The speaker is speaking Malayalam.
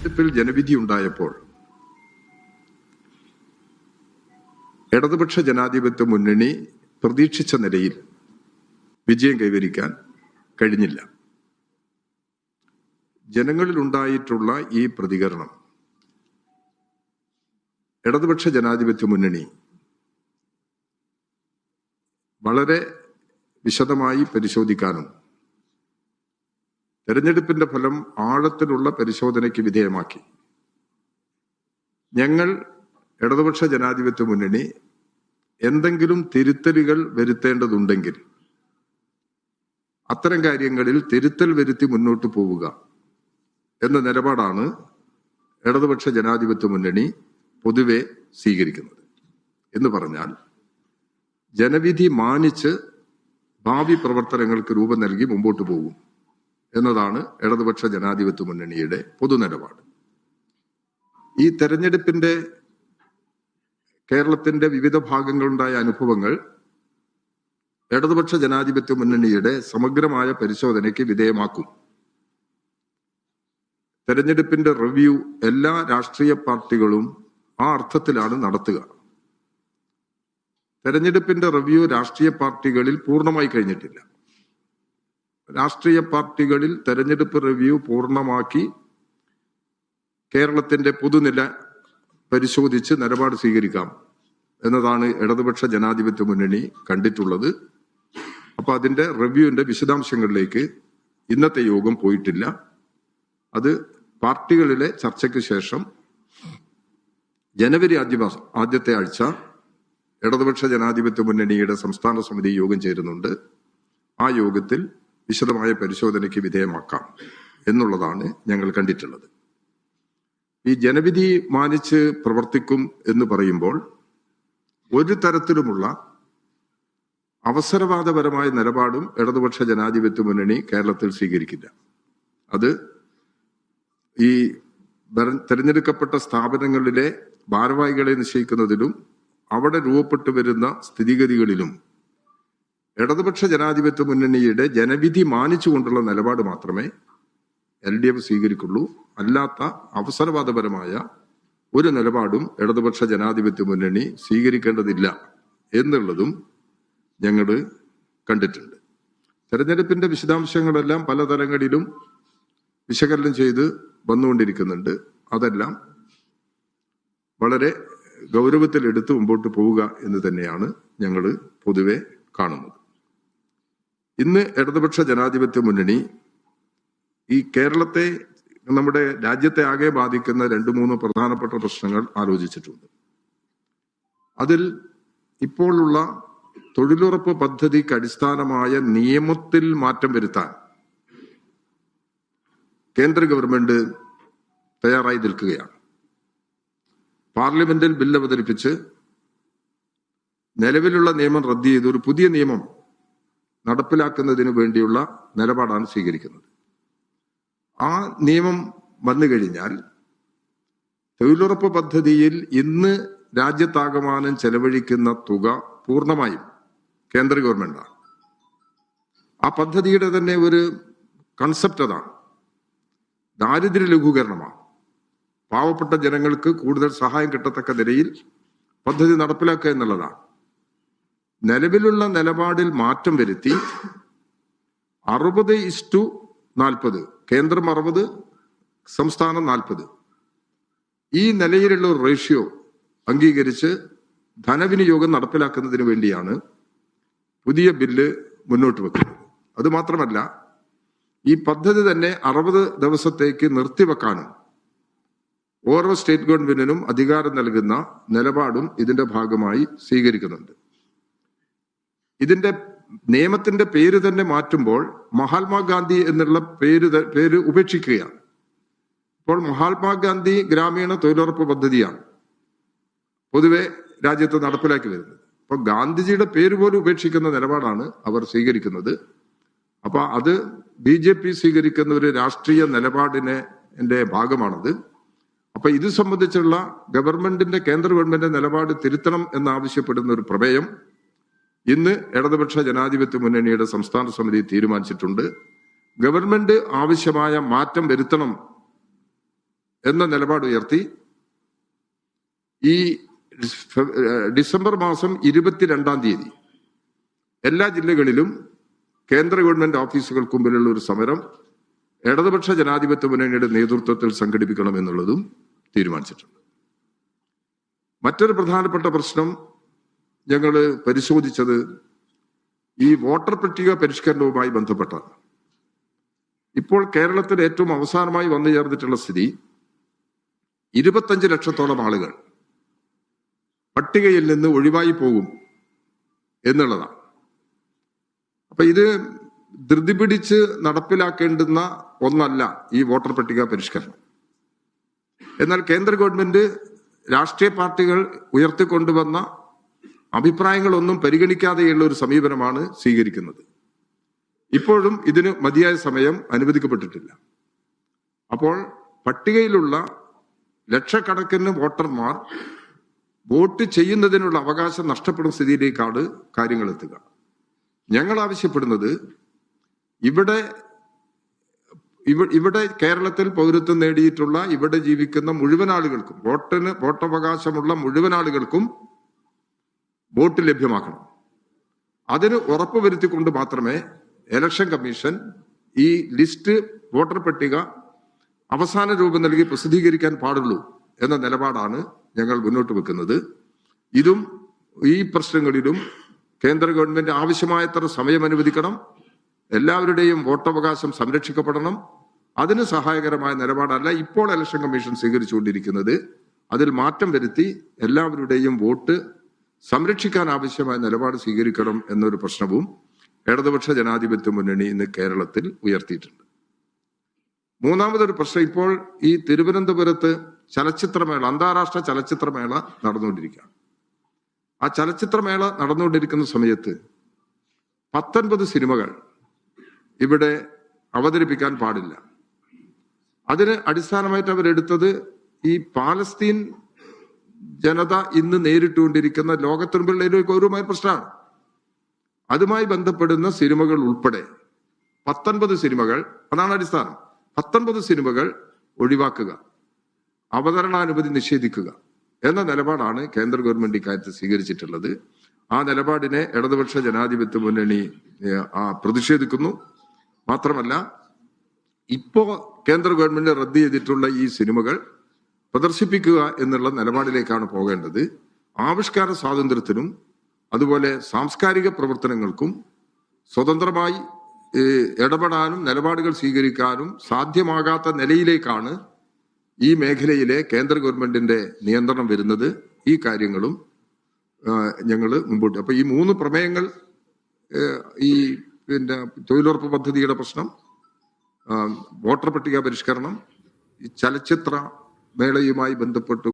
തെരഞ്ഞെടുപ്പിൽ ജനവിധി ഉണ്ടായപ്പോൾ ഇടതുപക്ഷ ജനാധിപത്യ മുന്നണി പ്രതീക്ഷിച്ച നിലയിൽ വിജയം കൈവരിക്കാൻ കഴിഞ്ഞില്ല. ജനങ്ങളിൽ ഉണ്ടായിട്ടുള്ള ഈ പ്രതികരണം ഇടതുപക്ഷ ജനാധിപത്യ മുന്നണി വളരെ വിശദമായി പരിശോധിക്കാനും തെരഞ്ഞെടുപ്പിന്റെ ഫലം ആഴത്തിലുള്ള പരിശോധനയ്ക്ക് വിധേയമാക്കി. ഞങ്ങൾ ഇടതുപക്ഷ ജനാധിപത്യ മുന്നണി എന്തെങ്കിലും തിരുത്തലുകൾ വരുത്തേണ്ടതുണ്ടെങ്കിൽ അത്തരം കാര്യങ്ങളിൽ തിരുത്തൽ വരുത്തി മുന്നോട്ട് പോവുക എന്ന നിലപാടാണ് ഇടതുപക്ഷ ജനാധിപത്യ മുന്നണി പൊതുവെ സ്വീകരിക്കുന്നത്. എന്ന് പറഞ്ഞാൽ ജനവിധി മാനിച്ച് ഭാവി പ്രവർത്തനങ്ങൾക്ക് രൂപം നൽകി മുമ്പോട്ട് പോകും. എന്നതാണ് ഇടതുപക്ഷ ജനാധിപത്യ മുന്നണിയുടെ പൊതുനിലപാട്. ഈ തെരഞ്ഞെടുപ്പിന്റെ കേരളത്തിന്റെ വിവിധ ഭാഗങ്ങളുണ്ടായ അനുഭവങ്ങൾ ഇടതുപക്ഷ ജനാധിപത്യ മുന്നണിയുടെ സമഗ്രമായ പരിശോധനയ്ക്ക് വിധേയമാക്കും. തെരഞ്ഞെടുപ്പിന്റെ റിവ്യൂ എല്ലാ രാഷ്ട്രീയ പാർട്ടികളും ആ അർത്ഥത്തിലാണ് നടത്തുക. തെരഞ്ഞെടുപ്പിന്റെ റിവ്യൂ രാഷ്ട്രീയ പാർട്ടികളിൽ പൂർണമായി കഴിഞ്ഞിട്ടില്ല. രാഷ്ട്രീയ പാർട്ടികളിൽ തെരഞ്ഞെടുപ്പ് റിവ്യൂ പൂർണമാക്കി കേരളത്തിന്റെ പൊതുനില പരിശോധിച്ച് നിലപാട് സ്വീകരിക്കാം എന്നതാണ് ഇടതുപക്ഷ ജനാധിപത്യ മുന്നണി കണ്ടിട്ടുള്ളത്. അപ്പൊ അതിന്റെ റിവ്യൂവിന്റെ വിശദാംശങ്ങളിലേക്ക് ഇന്നത്തെ യോഗം പോയിട്ടില്ല. അത് പാർട്ടികളിലെ ചർച്ചയ്ക്ക് ശേഷം ജനുവരി ആദ്യ ആദ്യത്തെ ആഴ്ച ഇടതുപക്ഷ ജനാധിപത്യ മുന്നണിയുടെ സംസ്ഥാന സമിതി യോഗം ചേരുന്നുണ്ട്. ആ യോഗത്തിൽ വിശദമായ പരിശോധനയ്ക്ക് വിധേയമാക്കാം എന്നുള്ളതാണ് ഞങ്ങൾ കണ്ടിട്ടുള്ളത്. ഈ ജനവിധി മാനിച്ച് പ്രവർത്തിക്കും എന്ന് പറയുമ്പോൾ ഒരു തരത്തിലുമുള്ള അവസരവാദപരമായ നിലപാടും ഇടതുപക്ഷ ജനാധിപത്യ മുന്നണി കേരളത്തിൽ സ്വീകരിക്കില്ല. അത് ഈ തിരഞ്ഞെടുക്കപ്പെട്ട സ്ഥാപനങ്ങളിലെ ഭാരവാഹികളെ നിശ്ചയിക്കുന്നതിലും അവിടെ രൂപപ്പെട്ടു വരുന്ന സ്ഥിതിഗതികളിലും ഇടതുപക്ഷ ജനാധിപത്യ മുന്നണിയുടെ ജനവിധി മാനിച്ചുകൊണ്ടുള്ള നിലപാട് മാത്രമേ എൽ ഡി എഫ് സ്വീകരിക്കുള്ളൂ. അല്ലാത്ത അവസരവാദപരമായ ഒരു നിലപാടും ഇടതുപക്ഷ ജനാധിപത്യ മുന്നണി സ്വീകരിക്കേണ്ടതില്ല എന്നുള്ളതും ഞങ്ങൾ കണ്ടിട്ടുണ്ട്. തെരഞ്ഞെടുപ്പിന്റെ വിശദാംശങ്ങളെല്ലാം പലതരങ്ങളിലും വിശകലനം ചെയ്ത് വന്നുകൊണ്ടിരിക്കുന്നുണ്ട്. അതെല്ലാം വളരെ ഗൗരവത്തിലെടുത്ത് മുമ്പോട്ട് പോവുക എന്ന് തന്നെയാണ് ഞങ്ങൾ പൊതുവെ കാണുന്നത്. ഇന്ന് ഇടതുപക്ഷ ജനാധിപത്യ മുന്നണി ഈ കേരളത്തെ നമ്മുടെ രാജ്യത്തെ ആകെ ബാധിക്കുന്ന രണ്ട് മൂന്ന് പ്രധാനപ്പെട്ട പ്രശ്നങ്ങൾ ആലോചിച്ചിട്ടുണ്ട്. അതിൽ ഇപ്പോഴുള്ള തൊഴിലുറപ്പ് പദ്ധതിക്ക് അടിസ്ഥാനമായ നിയമത്തിൽ മാറ്റം വരുത്താൻ കേന്ദ്ര ഗവൺമെന്റ് തയ്യാറായി നിൽക്കുകയാണ്. പാർലമെന്റിൽ ബിൽ അവതരിപ്പിച്ച് നിലവിലുള്ള നിയമം റദ്ദ് ചെയ്ത് ഒരു പുതിയ നിയമം നടപ്പിലാക്കുന്നതിന് വേണ്ടിയുള്ള നിലപാടാണ് സ്വീകരിക്കുന്നത്. ആ നിയമം വന്നു കഴിഞ്ഞാൽ തൊഴിലുറപ്പ് പദ്ധതിയിൽ ഇന്ന് രാജ്യത്താകമാനം ചെലവഴിക്കുന്ന തുക പൂർണമായും കേന്ദ്ര ഗവൺമെന്റാണ്. ആ പദ്ധതിയുടെ തന്നെ ഒരു കൺസെപ്റ്റ് അതാണ്. ദാരിദ്ര്യ ലഘൂകരണമാണ്. പാവപ്പെട്ട ജനങ്ങൾക്ക് കൂടുതൽ സഹായം കിട്ടത്തക്ക നിലയിൽ പദ്ധതി നടപ്പിലാക്കുക എന്നുള്ളതാണ്. നിലവിലുള്ള നിലപാടിൽ മാറ്റം വരുത്തി അറുപത് ഇസ്റ്റു നാൽപ്പത് കേന്ദ്രം അറുപത് സംസ്ഥാനം നാൽപ്പത്. ഈ നിലയിലുള്ള റേഷ്യോ അംഗീകരിച്ച് ധനവിനിയോഗം നടപ്പിലാക്കുന്നതിന് വേണ്ടിയാണ് പുതിയ ബില്ല് മുന്നോട്ട് വെക്കുന്നത്. അത് മാത്രമല്ല ഈ പദ്ധതി തന്നെ അറുപത് ദിവസത്തേക്ക് നിർത്തിവെക്കാനും ഓരോ സ്റ്റേറ്റ് ഗവൺമെന്റിനും അധികാരം നൽകുന്ന നിലപാടും ഇതിന്റെ ഭാഗമായി സ്വീകരിക്കുന്നുണ്ട്. ഇതിന്റെ നിയമത്തിന്റെ പേര് തന്നെ മാറ്റുമ്പോൾ മഹാത്മാഗാന്ധി എന്നുള്ള പേര് പേര് ഉപേക്ഷിക്കുകയാണ്. ഇപ്പോൾ മഹാത്മാഗാന്ധി ഗ്രാമീണ തൊഴിലുറപ്പ് പദ്ധതിയാണ് പൊതുവെ രാജ്യത്ത് നടപ്പിലാക്കി വരുന്നത്. അപ്പൊ ഗാന്ധിജിയുടെ പേര് പോലും ഉപേക്ഷിക്കുന്ന നിലപാടാണ് അവർ സ്വീകരിക്കുന്നത്. അപ്പൊ അത് ബി ജെ പി സ്വീകരിക്കുന്ന ഒരു രാഷ്ട്രീയ നിലപാടിനെ ന്റെ ഭാഗമാണത്. അപ്പൊ ഇത് സംബന്ധിച്ചുള്ള ഗവൺമെന്റിന്റെ കേന്ദ്ര ഗവൺമെന്റ് നിലപാട് തിരുത്തണം എന്നാവശ്യപ്പെടുന്ന ഒരു പ്രമേയം ഇന്ന് ഇടതുപക്ഷ ജനാധിപത്യ മുന്നണിയുടെ സംസ്ഥാന സമിതി തീരുമാനിച്ചിട്ടുണ്ട്. ഗവൺമെന്റ് ആവശ്യമായ മാറ്റം വരുത്തണം എന്ന നിലപാട് ഉയർത്തി. ഈ ഡിസംബർ മാസം ഇരുപത്തിരണ്ടാം തീയതി എല്ലാ ജില്ലകളിലും കേന്ദ്ര ഗവൺമെന്റ് ഓഫീസുകൾക്ക് മുമ്പിലുള്ള ഒരു സമരം ഇടതുപക്ഷ ജനാധിപത്യ മുന്നണിയുടെ നേതൃത്വത്തിൽ സംഘടിപ്പിക്കണം എന്നുള്ളതും തീരുമാനിച്ചിട്ടുണ്ട്. മറ്റൊരു പ്രധാനപ്പെട്ട പ്രശ്നം ഞങ്ങൾ പരിശോധിച്ചത് ഈ വോട്ടർ പട്ടിക പരിഷ്കരണവുമായി ബന്ധപ്പെട്ടാണ്. ഇപ്പോൾ കേരളത്തിൽ ഏറ്റവും അവസാനമായി വന്നു ചേർന്നിട്ടുള്ള സ്ഥിതി ഇരുപത്തഞ്ച് ലക്ഷത്തോളം ആളുകൾ പട്ടികയിൽ നിന്ന് ഒഴിവായി പോകും എന്നുള്ളതാണ്. അപ്പൊ ഇത് ധൃതി പിടിച്ച് നടപ്പിലാക്കേണ്ടുന്ന ഒന്നല്ല ഈ വോട്ടർ പട്ടിക പരിഷ്കരണം. എന്നാൽ കേന്ദ്ര ഗവൺമെന്റ് രാഷ്ട്രീയ പാർട്ടികൾ ഉയർത്തിക്കൊണ്ടുവന്ന അഭിപ്രായങ്ങളൊന്നും പരിഗണിക്കാതെയുള്ള ഒരു സമീപനമാണ് സ്വീകരിക്കുന്നത്. ഇപ്പോഴും ഇതിന് മതിയായ സമയം അനുവദിക്കപ്പെട്ടിട്ടില്ല. അപ്പോൾ പട്ടികയിലുള്ള ലക്ഷക്കണക്കിന് വോട്ടർമാർ വോട്ട് ചെയ്യുന്നതിനുള്ള അവകാശം നഷ്ടപ്പെടുന്ന സ്ഥിതിയിലേക്കാണ് കാര്യങ്ങൾ എത്തുക. ഞങ്ങൾ ആവശ്യപ്പെടുന്നത് ഇവിടെ ഇവിടെ കേരളത്തിൽ പൗരത്വം നേടിയിട്ടുള്ള ഇവിടെ ജീവിക്കുന്ന മുഴുവൻ ആളുകൾക്കും വോട്ടിന് വോട്ടവകാശമുള്ള മുഴുവൻ ആളുകൾക്കും വോട്ട് ലഭ്യമാക്കണം. അതിന് ഉറപ്പ് വരുത്തിക്കൊണ്ട് മാത്രമേ ഇലക്ഷൻ കമ്മീഷൻ ഈ ലിസ്റ്റ് വോട്ടർ പട്ടിക അവസാന രൂപം നൽകി പ്രസിദ്ധീകരിക്കാൻ പാടുള്ളൂ എന്ന നിലപാടാണ് ഞങ്ങൾ മുന്നോട്ട് വെക്കുന്നത്. ഇതും ഈ പ്രശ്നങ്ങളിലും കേന്ദ്ര ഗവൺമെന്റ് ആവശ്യമായത്ര സമയം അനുവദിക്കണം. എല്ലാവരുടെയും വോട്ടവകാശം സംരക്ഷിക്കപ്പെടണം. അതിന് സഹായകരമായ നിലപാടല്ല ഇപ്പോൾ ഇലക്ഷൻ കമ്മീഷൻ സ്വീകരിച്ചുകൊണ്ടിരിക്കുന്നത്. അതിൽ മാറ്റം വരുത്തി എല്ലാവരുടെയും വോട്ട് സംരക്ഷിക്കാൻ ആവശ്യമായ നിലപാട് സ്വീകരിക്കണം എന്നൊരു പ്രശ്നവും ഇടതുപക്ഷ ജനാധിപത്യ മുന്നണി ഇന്ന് കേരളത്തിൽ ഉയർത്തിയിട്ടുണ്ട്. മൂന്നാമതൊരു പ്രശ്നം ഇപ്പോൾ ഈ തിരുവനന്തപുരത്ത് ചലച്ചിത്രമേള അന്താരാഷ്ട്ര ചലച്ചിത്രമേള നടന്നുകൊണ്ടിരിക്കുകയാണ്. ആ ചലച്ചിത്രമേള നടന്നുകൊണ്ടിരിക്കുന്ന സമയത്ത് പത്തൊൻപത് സിനിമകൾ ഇവിടെ അവതരിപ്പിക്കാൻ പാടില്ല. അതിന് അടിസ്ഥാനമായിട്ട് അവരെടുത്തത് ഈ പാലസ്തീൻ ജനത ഇന്ന് നേരിട്ടുകൊണ്ടിരിക്കുന്ന ലോകത്തിനുമ്പിലുള്ള ഒരു ഗൗരവമായ പ്രശ്നമാണ്. അതുമായി ബന്ധപ്പെടുന്ന സിനിമകൾ ഉൾപ്പെടെ പത്തൊൻപത് സിനിമകൾ അതാണ് അടിസ്ഥാനം. പത്തൊൻപത് സിനിമകൾ ഒഴിവാക്കുക അവതരണാനുമതി നിഷേധിക്കുക എന്ന നിലപാടാണ് കേന്ദ്ര ഗവൺമെന്റ് ഇക്കാര്യത്തിൽ സ്വീകരിച്ചിട്ടുള്ളത്. ആ നിലപാടിനെ ഇടതുപക്ഷ ജനാധിപത്യ മുന്നണി പ്രതിഷേധിക്കുന്നു. മാത്രമല്ല ഇപ്പോ കേന്ദ്ര ഗവൺമെന്റ് റദ്ദ് ചെയ്തിട്ടുള്ള ഈ സിനിമകൾ പ്രദർശിപ്പിക്കുക എന്നുള്ള നിലപാടിലേക്കാണ് പോകേണ്ടത്. ആവിഷ്കാര സ്വാതന്ത്ര്യത്തിനും അതുപോലെ സാംസ്കാരിക പ്രവർത്തനങ്ങൾക്കും സ്വതന്ത്രമായി ഇടപെടാനും നിലപാടുകൾ സ്വീകരിക്കാനും സാധ്യമാകാത്ത നിലയിലേക്കാണ് ഈ മേഖലയിലെ കേന്ദ്ര ഗവൺമെന്റിന്റെ നിയന്ത്രണം വരുന്നത്. ഈ കാര്യങ്ങളും ഞങ്ങൾ മുമ്പോട്ട്. അപ്പൊ ഈ മൂന്ന് പ്രമേയങ്ങൾ ഈ പിന്നെ തൊഴിലുറപ്പ് പദ്ധതിയുടെ പ്രശ്നം വോട്ടർ പട്ടിക പരിഷ്കരണം ഈ ചലച്ചിത്ര മേളയുമായി ബന്ധപ്പെട്ട്